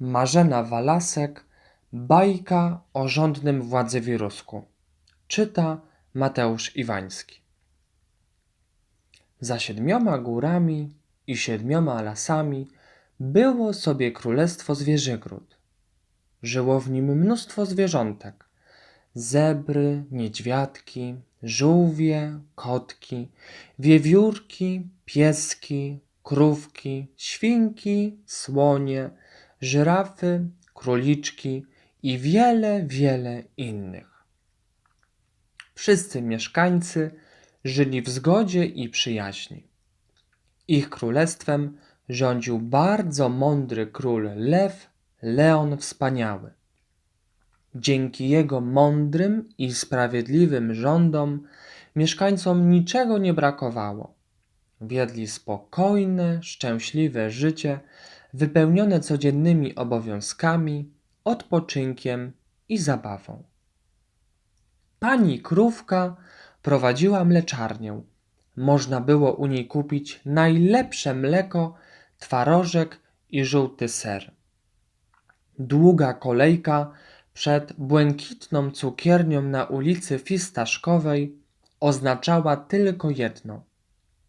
Marzena Walasek Bajka o rządnym Władzywirusku Czyta Mateusz Iwański Za siedmioma górami i siedmioma lasami było sobie królestwo zwierzygród. Żyło w nim mnóstwo zwierzątek. Zebry, niedźwiadki, żółwie, kotki, wiewiórki, pieski, krówki, świnki, słonie, żyrafy, króliczki i wiele, wiele innych. Wszyscy mieszkańcy żyli w zgodzie i przyjaźni. Ich królestwem rządził bardzo mądry król Lew, Leon Wspaniały. Dzięki jego mądrym i sprawiedliwym rządom mieszkańcom niczego nie brakowało. Wiedli spokojne, szczęśliwe życie, wypełnione codziennymi obowiązkami, odpoczynkiem i zabawą. Pani krówka prowadziła mleczarnię. Można było u niej kupić najlepsze mleko, twarożek i żółty ser. Długa kolejka przed błękitną cukiernią na ulicy Fistaszkowej oznaczała tylko jedno.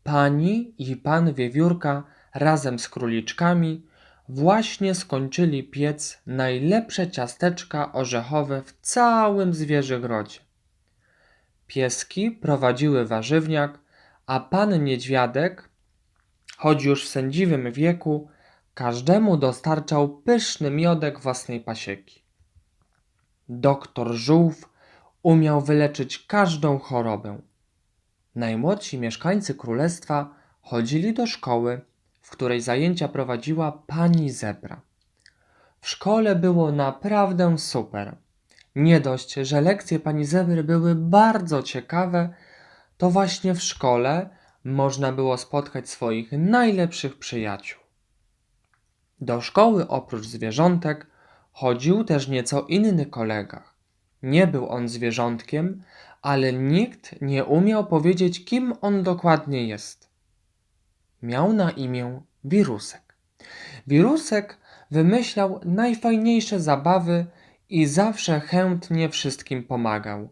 Pani i pan Wiewiórka razem z króliczkami właśnie skończyli piec najlepsze ciasteczka orzechowe w całym zwierzygrodzie. Pieski prowadziły warzywniak, a pan niedźwiadek, choć już w sędziwym wieku, każdemu dostarczał pyszny miodek własnej pasieki. Doktor Żółw umiał wyleczyć każdą chorobę. Najmłodsi mieszkańcy królestwa chodzili do szkoły, której zajęcia prowadziła pani zebra. W szkole było naprawdę super. Nie dość, że lekcje pani zebry były bardzo ciekawe, to właśnie w szkole można było spotkać swoich najlepszych przyjaciół. Do szkoły oprócz zwierzątek chodził też nieco inny kolega. Nie był on zwierzątkiem, ale nikt nie umiał powiedzieć, kim on dokładnie jest. Miał na imię Wirusek. Wirusek wymyślał najfajniejsze zabawy i zawsze chętnie wszystkim pomagał.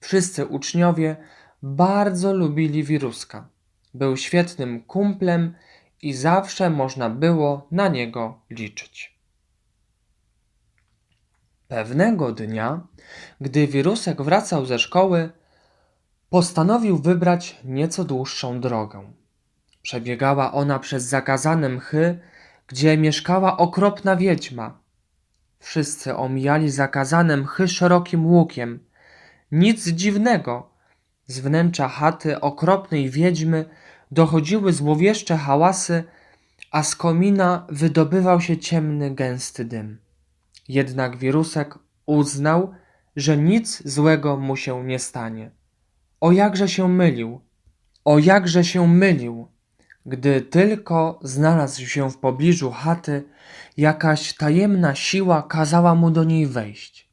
Wszyscy uczniowie bardzo lubili Wiruska. Był świetnym kumplem i zawsze można było na niego liczyć. Pewnego dnia, gdy Wirusek wracał ze szkoły, postanowił wybrać nieco dłuższą drogę. Przebiegała ona przez zakazane mchy, gdzie mieszkała okropna wiedźma. Wszyscy omijali zakazane mchy szerokim łukiem. Nic dziwnego. Z wnętrza chaty okropnej wiedźmy dochodziły złowieszcze hałasy, a z komina wydobywał się ciemny, gęsty dym. Jednak wirusek uznał, że nic złego mu się nie stanie. O jakże się mylił, o jakże się mylił, gdy tylko znalazł się w pobliżu chaty, jakaś tajemna siła kazała mu do niej wejść.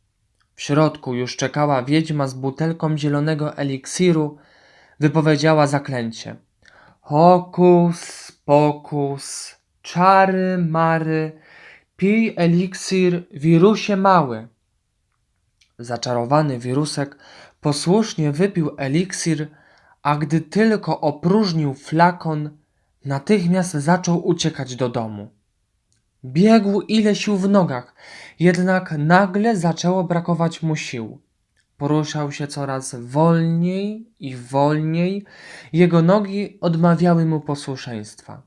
W środku już czekała wiedźma z butelką zielonego eliksiru, wypowiedziała zaklęcie. Hokus pokus, czary mary, pij eliksir, wirusie mały. Zaczarowany wirusek posłusznie wypił eliksir, a gdy tylko opróżnił flakon, natychmiast zaczął uciekać do domu. Biegł ile sił w nogach, jednak nagle zaczęło brakować mu sił. Poruszał się coraz wolniej i wolniej, jego nogi odmawiały mu posłuszeństwa.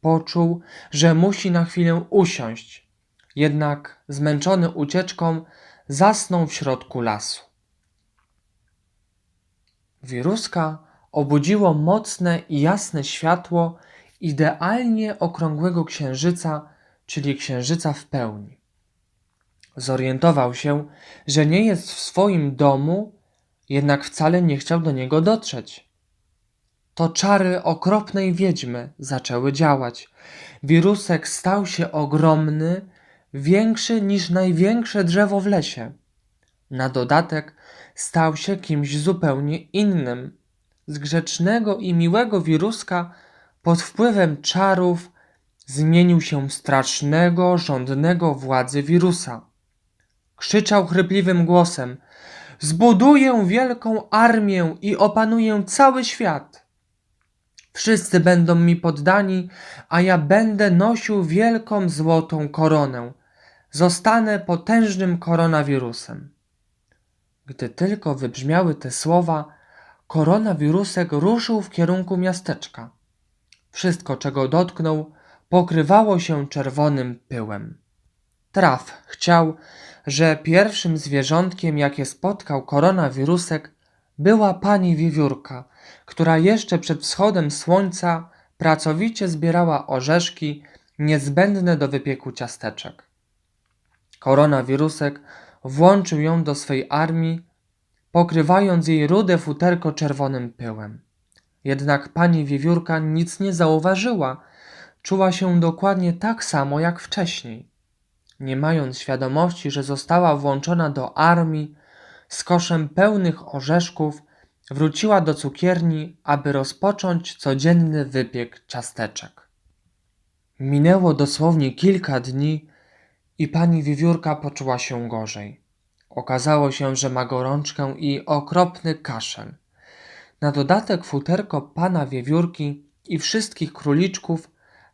Poczuł, że musi na chwilę usiąść, jednak zmęczony ucieczką zasnął w środku lasu. Wiruska obudziło mocne i jasne światło idealnie okrągłego księżyca, czyli księżyca w pełni. Zorientował się, że nie jest w swoim domu, jednak wcale nie chciał do niego dotrzeć. To czary okropnej wiedźmy zaczęły działać. Wirusek stał się ogromny, większy niż największe drzewo w lesie. Na dodatek stał się kimś zupełnie innym. Z grzecznego i miłego wiruska pod wpływem czarów zmienił się strasznego, żądnego władzy wirusa. Krzyczał chrypliwym głosem: Zbuduję wielką armię i opanuję cały świat. Wszyscy będą mi poddani, a ja będę nosił wielką złotą koronę. Zostanę potężnym koronawirusem. Gdy tylko wybrzmiały te słowa, koronawirusek ruszył w kierunku miasteczka. Wszystko, czego dotknął, pokrywało się czerwonym pyłem. Traf chciał, że pierwszym zwierzątkiem, jakie spotkał koronawirusek, była pani wiewiórka, która jeszcze przed wschodem słońca pracowicie zbierała orzeszki niezbędne do wypieku ciasteczek. Koronawirusek włączył ją do swej armii, pokrywając jej rude futerko czerwonym pyłem. Jednak pani wiewiórka nic nie zauważyła, czuła się dokładnie tak samo jak wcześniej. Nie mając świadomości, że została włączona do armii, z koszem pełnych orzeszków wróciła do cukierni, aby rozpocząć codzienny wypiek ciasteczek. Minęło dosłownie kilka dni i pani wiewiórka poczuła się gorzej. Okazało się, że ma gorączkę i okropny kaszel. Na dodatek futerko pana wiewiórki i wszystkich króliczków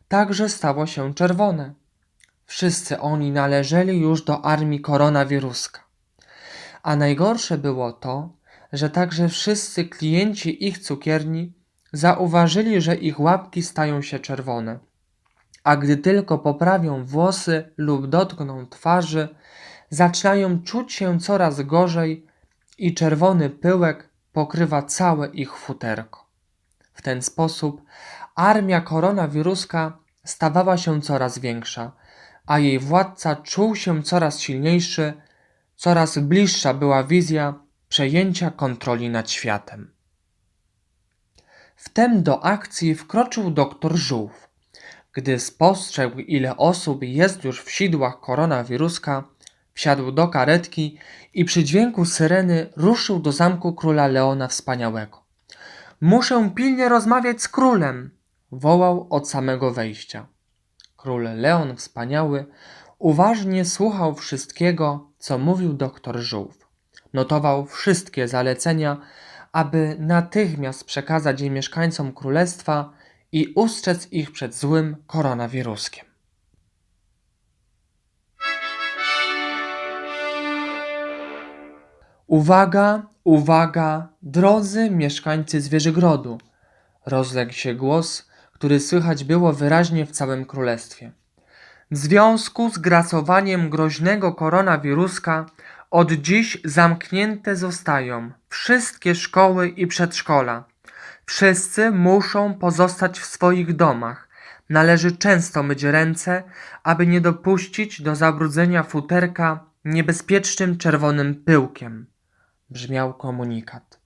także stało się czerwone. Wszyscy oni należeli już do armii koronawiruska. A najgorsze było to, że także wszyscy klienci ich cukierni zauważyli, że ich łapki stają się czerwone. A gdy tylko poprawią włosy lub dotkną twarzy, zaczynają czuć się coraz gorzej i czerwony pyłek pokrywa całe ich futerko. W ten sposób armia koronawiruska stawała się coraz większa, a jej władca czuł się coraz silniejszy, coraz bliższa była wizja przejęcia kontroli nad światem. Wtem do akcji wkroczył doktor Żółw. Gdy spostrzegł, ile osób jest już w sidłach koronawiruska, wsiadł do karetki i przy dźwięku syreny ruszył do zamku króla Leona Wspaniałego. Muszę pilnie rozmawiać z królem, wołał od samego wejścia. Król Leon Wspaniały uważnie słuchał wszystkiego, co mówił doktor Żółw. Notował wszystkie zalecenia, aby natychmiast przekazać je mieszkańcom królestwa i ustrzec ich przed złym koronawiruskiem. Uwaga, uwaga, drodzy mieszkańcy Zwierzygrodu! Rozległ się głos, który słychać było wyraźnie w całym królestwie. W związku z grasowaniem groźnego koronawiruska od dziś zamknięte zostają wszystkie szkoły i przedszkola. Wszyscy muszą pozostać w swoich domach. Należy często myć ręce, aby nie dopuścić do zabrudzenia futerka niebezpiecznym czerwonym pyłkiem. Brzmiał komunikat.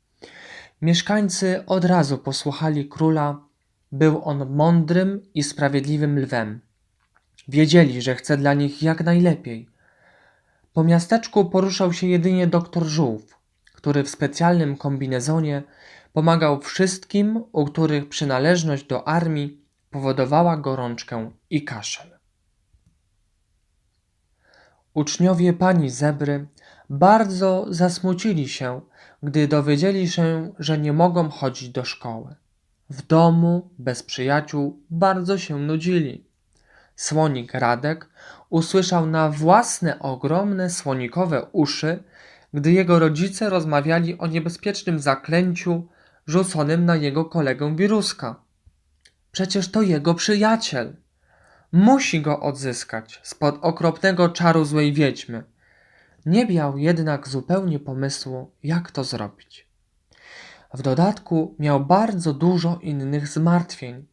Mieszkańcy od razu posłuchali króla. Był on mądrym i sprawiedliwym lwem. Wiedzieli, że chce dla nich jak najlepiej. Po miasteczku poruszał się jedynie doktor Żółw, który w specjalnym kombinezonie pomagał wszystkim, u których przynależność do armii powodowała gorączkę i kaszel. Uczniowie pani Zebry bardzo zasmucili się, gdy dowiedzieli się, że nie mogą chodzić do szkoły. W domu, bez przyjaciół, bardzo się nudzili. Słonik Radek usłyszał na własne ogromne słonikowe uszy, gdy jego rodzice rozmawiali o niebezpiecznym zaklęciu rzuconym na jego kolegę Biruska. Przecież to jego przyjaciel. Musi go odzyskać spod okropnego czaru złej wiedźmy. Nie miał jednak zupełnie pomysłu, jak to zrobić. W dodatku miał bardzo dużo innych zmartwień.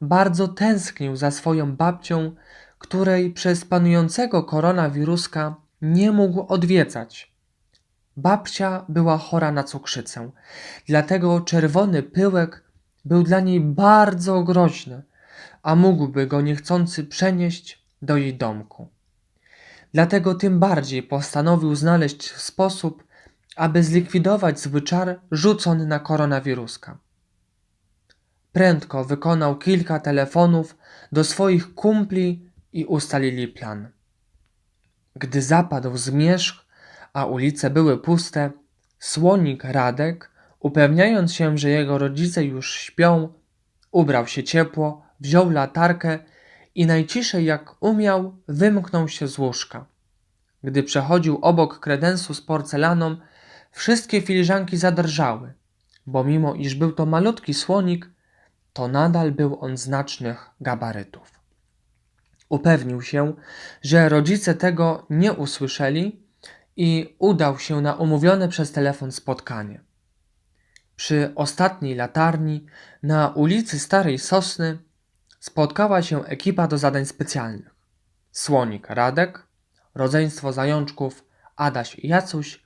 Bardzo tęsknił za swoją babcią, której przez panującego koronawiruska nie mógł odwiedzać. Babcia była chora na cukrzycę, dlatego czerwony pyłek był dla niej bardzo groźny, a mógłby go niechcący przenieść do jej domku. Dlatego tym bardziej postanowił znaleźć sposób, aby zlikwidować zły czar rzucony na koronawiruska. prędko wykonał kilka telefonów do swoich kumpli i ustalili plan. Gdy zapadł zmierzch, a ulice były puste, słonik Radek, upewniając się, że jego rodzice już śpią, ubrał się ciepło, wziął latarkę i najciszej jak umiał wymknął się z łóżka. Gdy przechodził obok kredensu z porcelaną, wszystkie filiżanki zadrżały, bo mimo iż był to malutki słonik, to nadal był on znacznych gabarytów. Upewnił się, że rodzice tego nie usłyszeli i udał się na umówione przez telefon spotkanie. Przy ostatniej latarni na ulicy Starej Sosny spotkała się ekipa do zadań specjalnych. Słonik Radek, rodzeństwo zajączków Adaś i Jacuś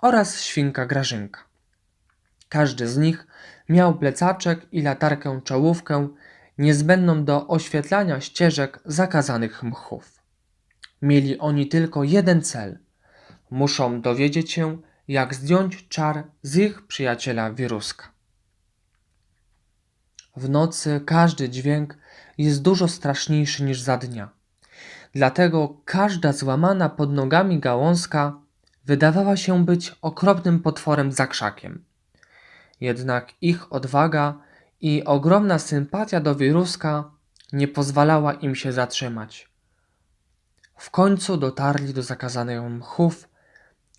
oraz świnka Grażynka. Każdy z nich miał plecaczek i latarkę czołówkę niezbędną do oświetlania ścieżek zakazanych mchów. Mieli oni tylko jeden cel. Muszą dowiedzieć się, jak zdjąć czar z ich przyjaciela wiruska. W nocy każdy dźwięk jest dużo straszniejszy niż za dnia. Dlatego każda złamana pod nogami gałązka wydawała się być okropnym potworem za krzakiem. Jednak ich odwaga i ogromna sympatia do wiruska nie pozwalała im się zatrzymać. W końcu dotarli do zakazanych mchów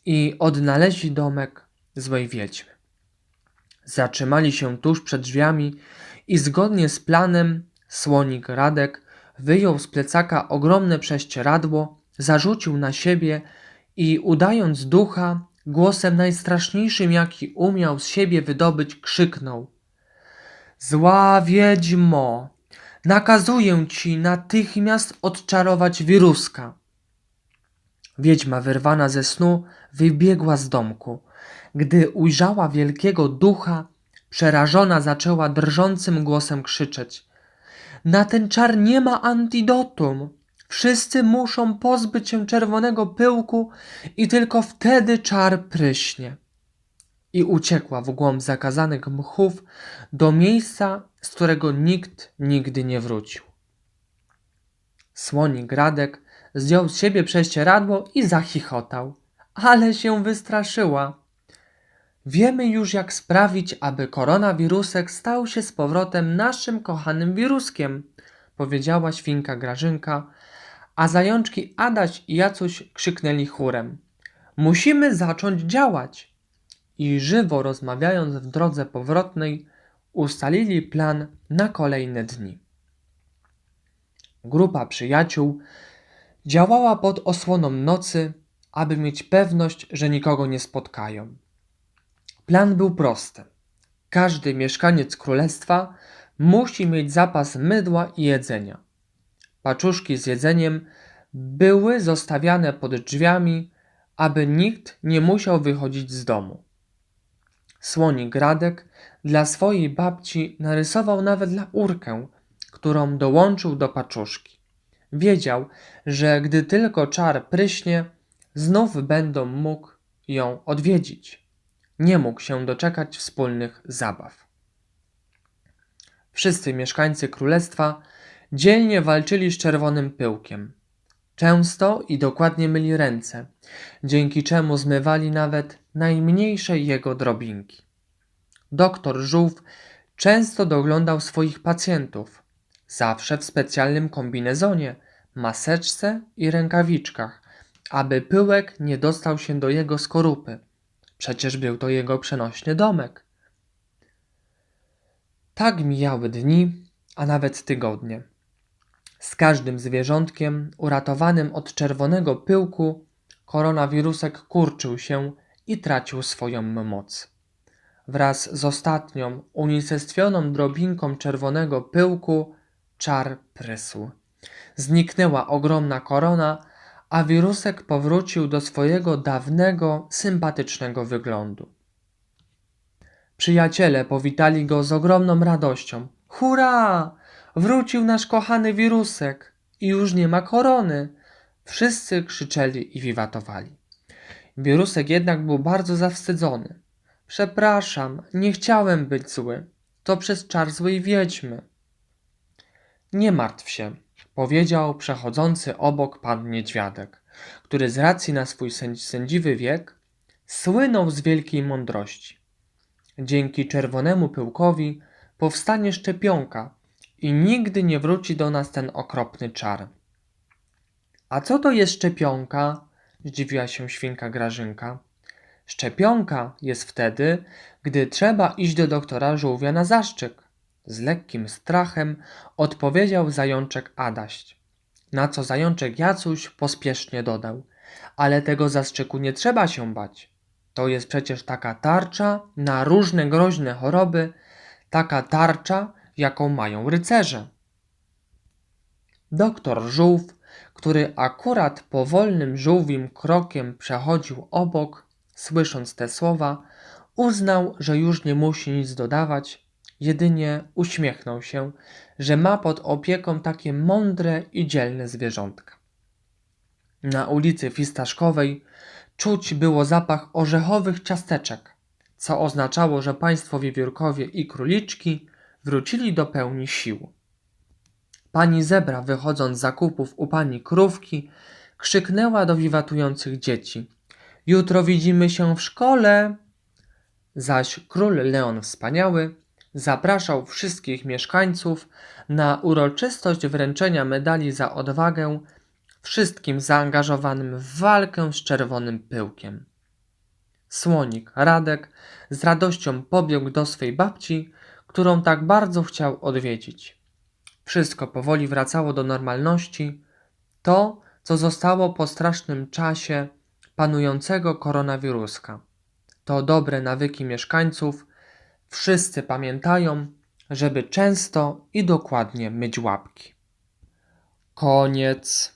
i odnaleźli domek złej wiedźmy. Zatrzymali się tuż przed drzwiami i zgodnie z planem słonik Radek wyjął z plecaka ogromne prześcieradło, zarzucił na siebie i udając ducha, głosem najstraszniejszym jaki umiał z siebie wydobyć, krzyknął – Zła wiedźmo, nakazuję ci natychmiast odczarować wiruska. Wiedźma wyrwana ze snu wybiegła z domku. Gdy ujrzała wielkiego ducha, przerażona zaczęła drżącym głosem krzyczeć. Na ten czar nie ma antidotum. Wszyscy muszą pozbyć się czerwonego pyłku i tylko wtedy czar pryśnie i uciekła w głąb zakazanych mchów do miejsca, z którego nikt nigdy nie wrócił. Słonik Radek zdjął z siebie prześcieradło i zachichotał, ale się wystraszyła. Wiemy już, jak sprawić, aby koronawirusek stał się z powrotem naszym kochanym wiruskiem, powiedziała świnka Grażynka, a zajączki Adaś i Jacuś krzyknęli chórem. Musimy zacząć działać i żywo rozmawiając w drodze powrotnej, ustalili plan na kolejne dni. Grupa przyjaciół działała pod osłoną nocy, aby mieć pewność, że nikogo nie spotkają. Plan był prosty. Każdy mieszkaniec królestwa musi mieć zapas mydła i jedzenia. Paczuszki z jedzeniem były zostawiane pod drzwiami, aby nikt nie musiał wychodzić z domu. Słonik Radek dla swojej babci narysował nawet laurkę, którą dołączył do paczuszki. Wiedział, że gdy tylko czar pryśnie, znów będą mógł ją odwiedzić. Nie mógł się doczekać wspólnych zabaw. Wszyscy mieszkańcy królestwa dzielnie walczyli z czerwonym pyłkiem. Często i dokładnie myli ręce, dzięki czemu zmywali nawet najmniejsze jego drobinki. Doktor Żółw często doglądał swoich pacjentów, zawsze w specjalnym kombinezonie, maseczce i rękawiczkach, aby pyłek nie dostał się do jego skorupy. Przecież był to jego przenośny domek. Tak mijały dni, a nawet tygodnie. Z każdym zwierzątkiem uratowanym od czerwonego pyłku koronawirusek kurczył się i tracił swoją moc. Wraz z ostatnią, unicestwioną drobinką czerwonego pyłku, czar prysł. Zniknęła ogromna korona, a wirusek powrócił do swojego dawnego, sympatycznego wyglądu. Przyjaciele powitali go z ogromną radością. Hurra! Wrócił nasz kochany wirusek i już nie ma korony. Wszyscy krzyczeli i wiwatowali. Wirusek jednak był bardzo zawstydzony. Przepraszam, nie chciałem być zły. To przez czar złej wiedźmy. Nie martw się, powiedział przechodzący obok pan niedźwiadek, który z racji na swój sędz- sędziwy wiek słynął z wielkiej mądrości. Dzięki czerwonemu pyłkowi powstanie szczepionka i nigdy nie wróci do nas ten okropny czar. A co to jest szczepionka? zdziwiła się świnka Grażynka. Szczepionka jest wtedy, gdy trzeba iść do doktora żółwia na zaszczyk. Z lekkim strachem odpowiedział zajączek Adaś. Na co zajączek Jacuś pospiesznie dodał. Ale tego zastrzyku nie trzeba się bać. To jest przecież taka tarcza na różne groźne choroby, taka tarcza, jaką mają rycerze. Doktor Żółw, który akurat powolnym żółwim krokiem przechodził obok, słysząc te słowa, uznał, że już nie musi nic dodawać, jedynie uśmiechnął się, że ma pod opieką takie mądre i dzielne zwierzątka. Na ulicy Fistaszkowej czuć było zapach orzechowych ciasteczek, co oznaczało, że państwo wiewiórkowie i króliczki wrócili do pełni sił. Pani zebra, wychodząc z zakupów u pani krówki, krzyknęła do wiwatujących dzieci: Jutro widzimy się w szkole! Zaś król Leon Wspaniały zapraszał wszystkich mieszkańców na uroczystość wręczenia medali za odwagę wszystkim zaangażowanym w walkę z czerwonym pyłkiem. Słonik Radek z radością pobiegł do swej babci, którą tak bardzo chciał odwiedzić. Wszystko powoli wracało do normalności. To, co zostało po strasznym czasie panującego koronawiruska. To dobre nawyki mieszkańców. Wszyscy pamiętają, żeby często i dokładnie myć łapki. Koniec.